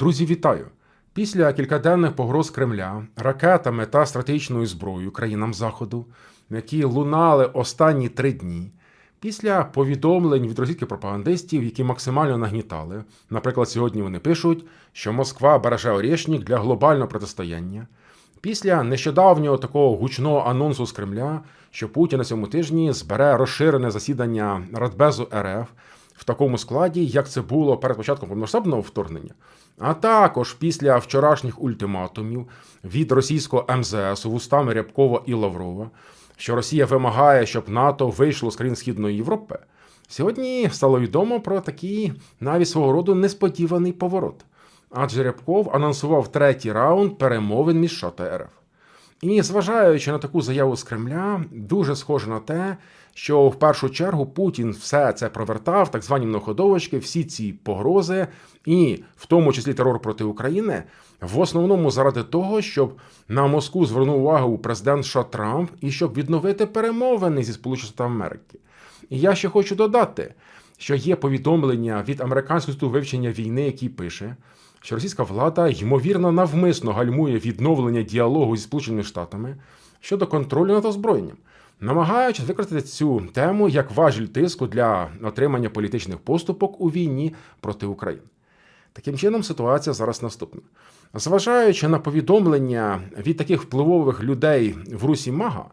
Друзі, вітаю! Після кількаденних погроз Кремля ракетами та стратегічною зброєю країнам Заходу, які лунали останні три дні, після повідомлень від російських пропагандистів, які максимально нагнітали, наприклад, сьогодні вони пишуть, що Москва береже Орєшнік для глобального протистояння. Після нещодавнього такого гучного анонсу з Кремля, що Путін на цьому тижні збере розширене засідання Радбезу РФ в такому складі, як це було перед початком повномасштабного вторгнення, а також після вчорашніх ультиматумів від російського МЗС вустами Рябкова і Лаврова, що Росія вимагає, щоб НАТО вийшло з країн Східної Європи. Сьогодні стало відомо про такий навіть свого роду несподіваний поворот. Адже Рябков анонсував третій раунд перемовин між США. І зважаючи на таку заяву з Кремля, дуже схоже на те, що в першу чергу Путін все це провертав, так звані многоходовочки, всі ці погрози, і в тому числі терор проти України, в основному заради того, щоб на Москву звернув увагу президент США Трамп і щоб відновити перемовини зі Сполученими Штатами Америки. І я ще хочу додати, що є повідомлення від американського вивчення війни, який пише, що російська влада ймовірно навмисно гальмує відновлення діалогу зі Сполученими Штатами щодо контролю над озброєнням, намагаючись використати цю тему як важіль тиску для отримання політичних поступок у війні проти України. Таким чином, ситуація зараз наступна. Зважаючи на повідомлення від таких впливових людей в Русі Мага,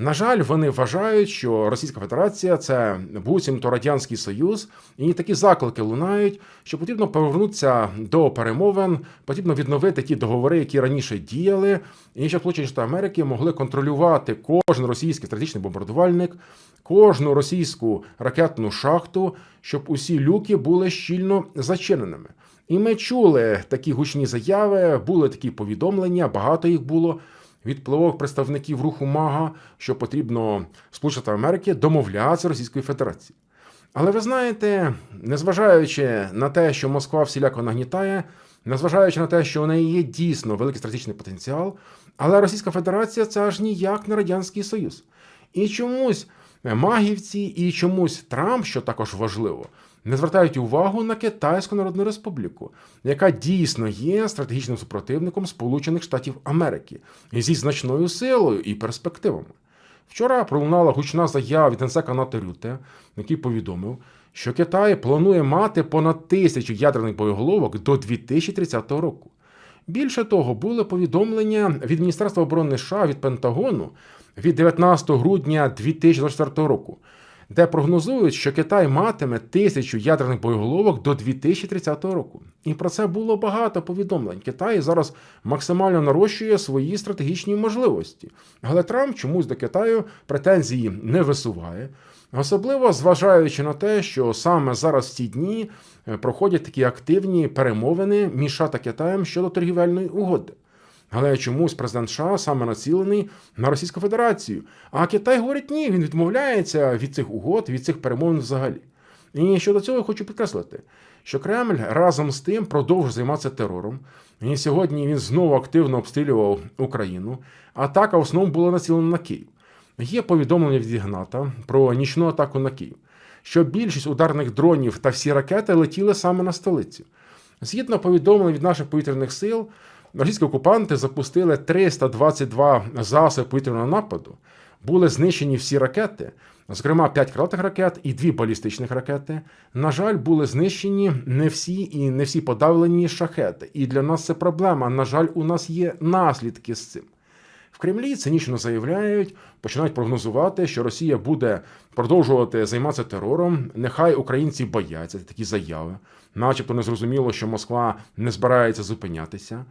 на жаль, вони вважають, що Російська Федерація це буцімто Радянський Союз, і такі заклики лунають, що потрібно повернутися до перемовин, потрібно відновити ті договори, які раніше діяли, і щоб Сполучені Штати Америки могли контролювати кожен російський стратегічний бомбардувальник, кожну російську ракетну шахту, щоб усі люки були щільно зачиненими. І ми чули такі гучні заяви, були такі повідомлення, багато їх було від впливових представників руху Мага, що потрібно Сполучені Америки домовлятися Російської Федерації. Але ви знаєте, незважаючи на те, що Москва всіляко нагнітає, незважаючи на те, що у неї є дійсно великий стратегічний потенціал, але Російська Федерація це аж ніяк не Радянський Союз. І чомусь магівці, і чомусь Трамп, що також важливо, не звертають увагу на Китайську Народну Республіку, яка дійсно є стратегічним супротивником Сполучених Штатів Америки зі значною силою і перспективами. Вчора пролунала гучна заява від генсека НАТО Рюте, який повідомив, що Китай планує мати понад тисячу ядерних боєголовок до 2030 року. Більше того, були повідомлення від Міністерства оборони США від Пентагону від 19 грудня 2024 року, де прогнозують, що Китай матиме тисячу ядерних боєголовок до 2030 року. І про це було багато повідомлень. Китай зараз максимально нарощує свої стратегічні можливості. Але Трамп чомусь до Китаю претензії не висуває. Особливо зважаючи на те, що саме зараз в ці дні е, проходять такі активні перемовини між США та Китаєм щодо торгівельної угоди. Але чомусь президент США саме націлений на Російську Федерацію. А Китай говорить, ні, він відмовляється від цих угод, від цих перемовин взагалі. І щодо цього я хочу підкреслити, що Кремль разом з тим продовжує займатися терором. І сьогодні він знову активно обстрілював Україну. Атака в основному була націлена на Київ. Є повідомлення від Ігната про нічну атаку на Київ, що більшість ударних дронів та всі ракети летіли саме на столицю. Згідно повідомлень від наших повітряних сил, російські окупанти запустили 322 засоби повітряного нападу, були знищені всі ракети, зокрема 5 крилатих ракет і 2 балістичних ракети. На жаль, були знищені не всі і не всі подавлені шахети. І для нас це проблема. На жаль, у нас є наслідки з цим. В Кремлі цинічно заявляють, починають прогнозувати, що Росія буде продовжувати займатися терором. Нехай українці бояться такі заяви, начебто незрозуміло, що Москва не збирається зупинятися.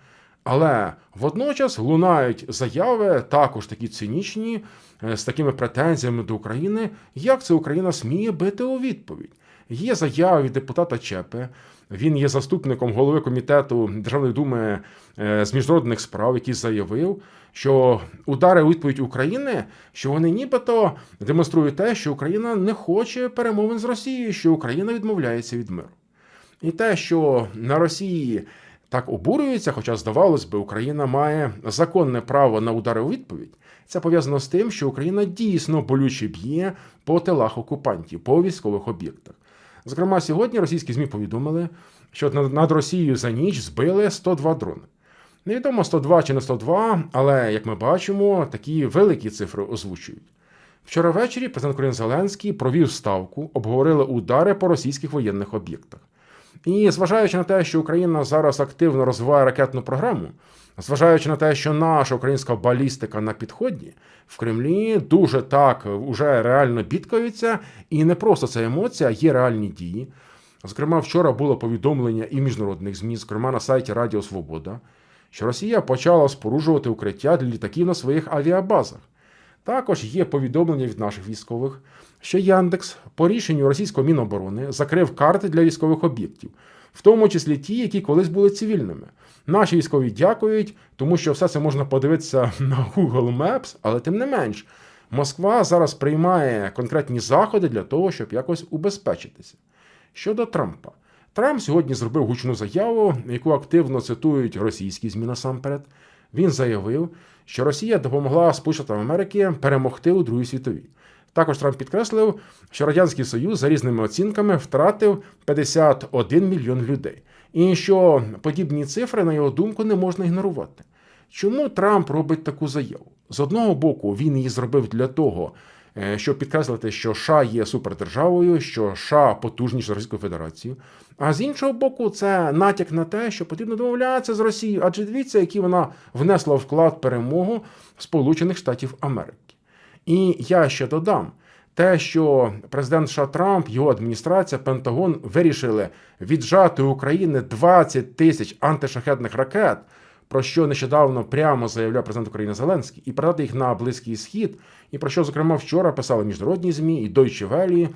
Але водночас лунають заяви, також такі цинічні, е, з такими претензіями до України, як це Україна сміє бити у відповідь. Є заява від депутата Чепи. Він є заступником голови комітету Державної думи е, з міжнародних справ, який заявив, що удари у відповідь України, що вони нібито демонструють те, що Україна не хоче перемовин з Росією, що Україна відмовляється від миру. І те, що на Росії так обурюються, хоча, здавалось би, Україна має законне право на удари у відповідь. Це пов'язано з тим, що Україна дійсно болюче б'є по тилах окупантів, по військових об'єктах. Зокрема, сьогодні російські ЗМІ повідомили, що над Росією за ніч збили 102 дрони. Невідомо 102 чи не 102, але як ми бачимо, такі великі цифри озвучують. Вчора ввечері президент України Зеленський провів ставку, обговорили удари по російських воєнних об'єктах. І зважаючи на те, що Україна зараз активно розвиває ракетну програму, зважаючи на те, що наша українська балістика на підході, в Кремлі дуже так уже реально бідкаються, і не просто це емоція, є реальні дії. Зокрема, вчора було повідомлення і міжнародних ЗМІ, зокрема на сайті Радіо Свобода, що Росія почала споруджувати укриття для літаків на своїх авіабазах. Також є повідомлення від наших військових, що Яндекс по рішенню російського міноборони закрив карти для військових об'єктів, в тому числі ті, які колись були цивільними. Наші військові дякують, тому що все це можна подивитися на Google Maps, але тим не менш, Москва зараз приймає конкретні заходи для того, щоб якось убезпечитися. Щодо Трампа, Трамп сьогодні зробив гучну заяву, яку активно цитують російські ЗМІ насамперед. Він заявив, що Росія допомогла Сполученим Америки перемогти у Другій світовій. Також Трамп підкреслив, що Радянський Союз за різними оцінками втратив 51 мільйон людей, і що подібні цифри, на його думку, не можна ігнорувати. Чому Трамп робить таку заяву? З одного боку, він її зробив для того, щоб підкреслити, що США є супердержавою, що США потужніше за Російською Федерацією. А з іншого боку, це натяк на те, що потрібно домовлятися з Росією, адже дивіться, який вона внесла вклад перемогу Сполучених Штатів Америки. І я ще додам. Те, що президент США Трамп, його адміністрація, Пентагон вирішили віджати України 20 тисяч антишахетних ракет, про що нещодавно прямо заявляв президент України Зеленський, і передати їх на Близький Схід, і про що, зокрема, вчора писали міжнародні ЗМІ, і Deutsche Welle,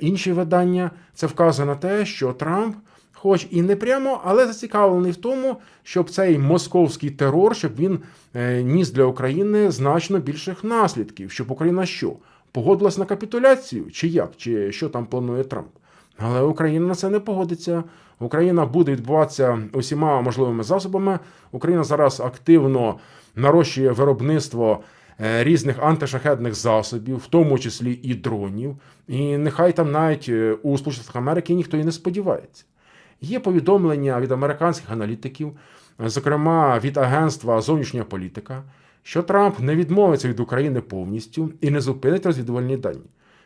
інші видання, це вказує на те, що Трамп, хоч і не прямо, але зацікавлений в тому, щоб цей московський терор, щоб він е, ніс для України значно більших наслідків, щоб Україна що? Погодилась на капітуляцію, чи як, чи що там планує Трамп. Але Україна на це не погодиться. Україна буде відбуватися усіма можливими засобами. Україна зараз активно нарощує виробництво е, різних антишахетних засобів, в тому числі і дронів. І нехай там навіть е, у Сполучених Америки ніхто і не сподівається. Є повідомлення від американських аналітиків, зокрема від Агентства зовнішня політика, що Трамп не відмовиться від України повністю і не зупинить розвідувальні дані.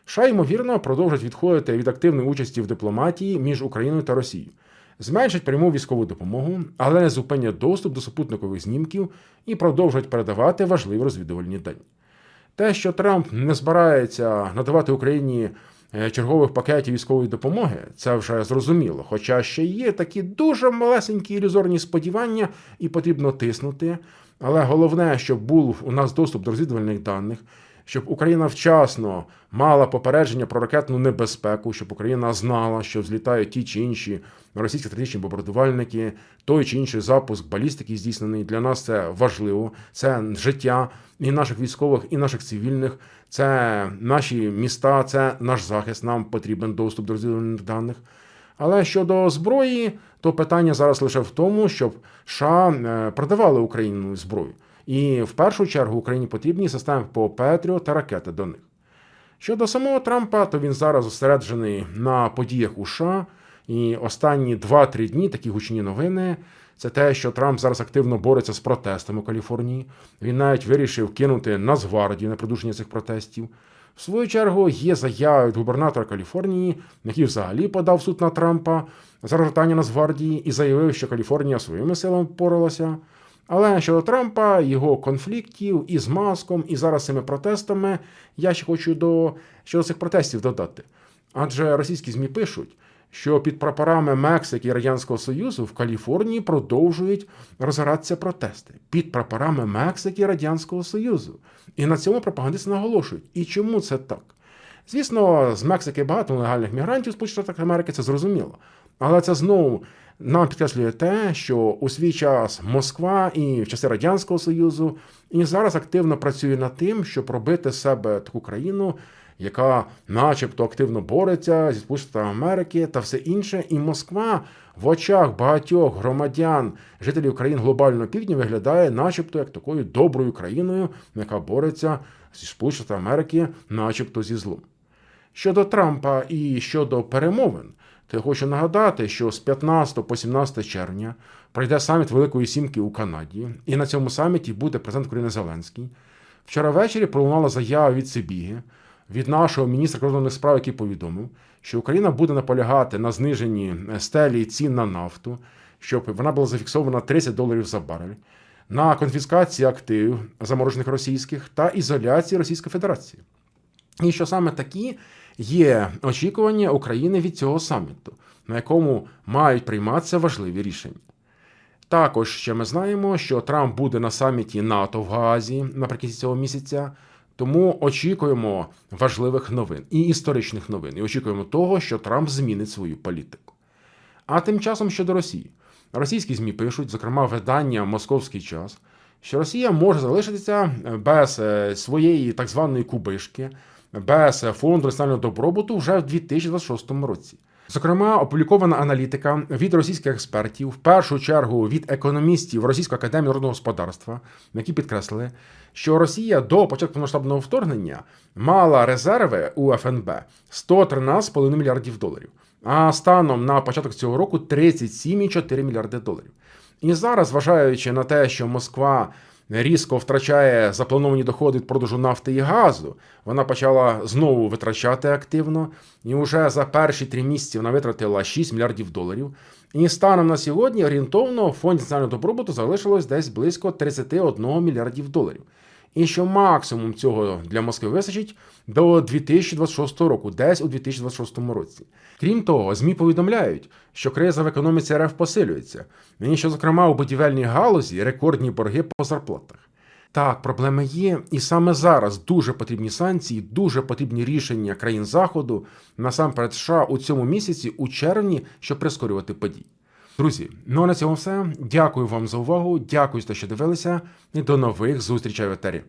США, ймовірно, продовжать відходити від активної участі в дипломатії між Україною та Росією, зменшать пряму військову допомогу, але не зупинять доступ до супутникових знімків і продовжать передавати важливі розвідувальні дані. Те, що Трамп не збирається надавати Україні е, чергових пакетів військової допомоги, це вже зрозуміло. Хоча ще є такі дуже малесенькі ілюзорні сподівання, і потрібно тиснути. Але головне, щоб був у нас доступ до розвідувальних даних, щоб Україна вчасно мала попередження про ракетну небезпеку, щоб Україна знала, що злітають ті чи інші російські стратегічні бомбардувальники, той чи інший запуск балістики здійснений. Для нас це важливо. Це життя і наших військових, і наших цивільних. Це наші міста, це наш захист. Нам потрібен доступ до розвідувальних даних. Але щодо зброї, то питання зараз лише в тому, щоб США е, продавали Україну зброю. І в першу чергу Україні потрібні системи по Петріо та ракети до них. Щодо самого Трампа, то він зараз зосереджений на подіях у США. І останні 2-3 дні такі гучні новини. Це те, що Трамп зараз активно бореться з протестами у Каліфорнії. Він навіть вирішив кинути Нацгвардію на придушення цих протестів. В свою чергу є заява від губернатора Каліфорнії, який взагалі подав суд на Трампа за розгортання Нацгвардії і заявив, що Каліфорнія своїми силами впоралася. Але щодо Трампа, його конфліктів із маском, і зараз цими протестами, я ще хочу до щодо цих протестів додати. Адже російські ЗМІ пишуть, що під прапорами Мексики і Радянського Союзу в Каліфорнії продовжують розгоратися протести під прапорами Мексики і Радянського Союзу. І на цьому пропагандисти наголошують. І чому це так? Звісно, з Мексики багато нелегальних мігрантів Сполучених Америки, це зрозуміло. Але це знову нам підкреслює те, що у свій час Москва і в часи Радянського Союзу і зараз активно працює над тим, щоб робити себе таку країну, яка, начебто, активно бореться зі Сполученими Америки та все інше. І Москва в очах багатьох громадян, жителів країн глобального півдня, виглядає, начебто, як такою доброю країною, яка бореться зі Сполученими Америки, начебто зі злом. Щодо Трампа і щодо перемовин, То я хочу нагадати, що з 15 по 17 червня пройде саміт Великої Сімки у Канаді, і на цьому саміті буде президент України Зеленський. Вчора ввечері пролунала заява від Сибіги, від нашого міністра кордонних справ, який повідомив, що Україна буде наполягати на зниженні стелі цін на нафту, щоб вона була зафіксована 30 доларів за барель, на конфіскації активів заморожених російських та ізоляції Російської Федерації. І що саме такі є очікування України від цього саміту, на якому мають прийматися важливі рішення. Також ще ми знаємо, що Трамп буде на саміті НАТО в Гаазі наприкінці цього місяця. Тому очікуємо важливих новин і історичних новин. І очікуємо того, що Трамп змінить свою політику. А тим часом щодо Росії, російські ЗМІ пишуть, зокрема видання Московський час, що Росія може залишитися без е, своєї так званої кубишки, без фонду національного добробуту вже в 2026 році. Зокрема, опублікована аналітика від російських експертів, в першу чергу від економістів Російської академії народного господарства, які підкреслили, що Росія до початку масштабного вторгнення мала резерви у ФНБ 113,5 мільярдів доларів, а станом на початок цього року 37,4 мільярди доларів. І зараз, зважаючи на те, що Москва різко втрачає заплановані доходи від продажу нафти і газу, вона почала знову витрачати активно, і вже за перші три місяці вона витратила 6 мільярдів доларів. І станом на сьогодні орієнтовно в фонді національного добробуту залишилось десь близько 31 мільярдів доларів. І що максимум цього для Москви вистачить до 2026 року, десь у 2026 році. Крім того, ЗМІ повідомляють, що криза в економіці РФ посилюється, і що, зокрема, у будівельній галузі рекордні борги по зарплатах. Так, проблеми є, і саме зараз дуже потрібні санкції, дуже потрібні рішення країн Заходу, насамперед США у цьому місяці, у червні, щоб прискорювати події. Друзі, ну а на цьому все. Дякую вам за увагу. Дякую за що дивилися, і до нових зустрічей в етері.